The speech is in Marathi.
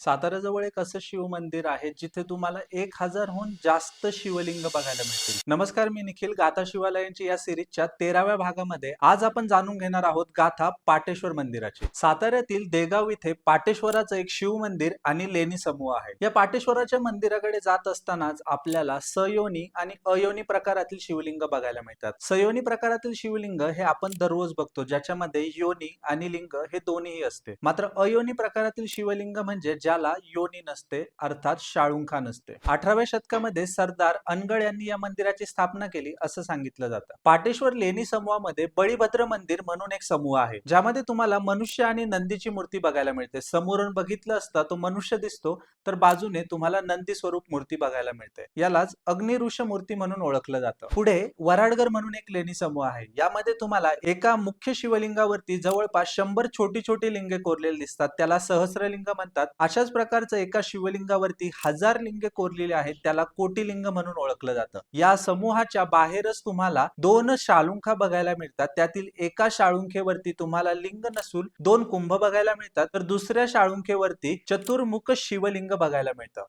साताऱ्याजवळ एक असं शिव मंदिर आहे जिथे तुम्हाला एक हजारहून जास्त शिवलिंग बघायला मिळतील. नमस्कार मी निखिल. गाथा शिवालयांची या सिरीजच्या तेराव्या भागामध्ये आज आपण जाणून घेणार आहोत गाथा पाटेश्वर मंदिराची. साताऱ्यातील देगाव इथे पाटेश्वराचं एक शिव मंदिर आणि लेणी समूह आहे. या पाटेश्वराच्या मंदिराकडे जात असतानाच आपल्याला सयोनी आणि अयोनी प्रकारातील शिवलिंग बघायला मिळतात. सयोनी प्रकारातील शिवलिंग हे आपण दररोज बघतो ज्याच्यामध्ये योनी आणि लिंग हे दोन्हीही असते. मात्र अयोनी प्रकारातील शिवलिंग म्हणजे ज्याला योनी नसते अर्थात शाळुंखा नसते. अठराव्या शतकामध्ये सरदार अनगळ यांनी या मंदिराची स्थापना केली असं सांगितलं जातं. पाटेश्वर लेणी समूहामध्ये बळीभद्र मंदिर म्हणून एक समूह आहे ज्यामध्ये तुम्हाला मनुष्य आणि नंदीची मूर्ती बघायला मिळते. समोरून बघितलं असता तो मनुष्य दिसतो तर बाजूने तुम्हाला नंदी स्वरूप मूर्ती बघायला मिळते. यालाच अग्निऋष मूर्ती म्हणून ओळखलं जातं. पुढे वराडगर म्हणून एक लेणी समूह आहे. यामध्ये तुम्हाला एका मुख्य शिवलिंगावरती जवळपास शंभर छोटी छोटी लिंगे कोरलेली दिसतात. त्याला सहस्रलिंग म्हणतात. अशाच प्रकारचं एका शिवलिंगावरती हजार लिंगे कोरलेली आहेत त्याला कोटीलिंग म्हणून ओळखलं जातं. या समूहाच्या बाहेरच तुम्हाला दोन शाळुंखा बघायला मिळतात. त्यातील एका शाळुंखेवरती तुम्हाला लिंग नसून दोन कुंभ बघायला मिळतात. तर दुसऱ्या शाळुंखेवरती चतुर्मुख शिवलिंग बघायला मिळतं.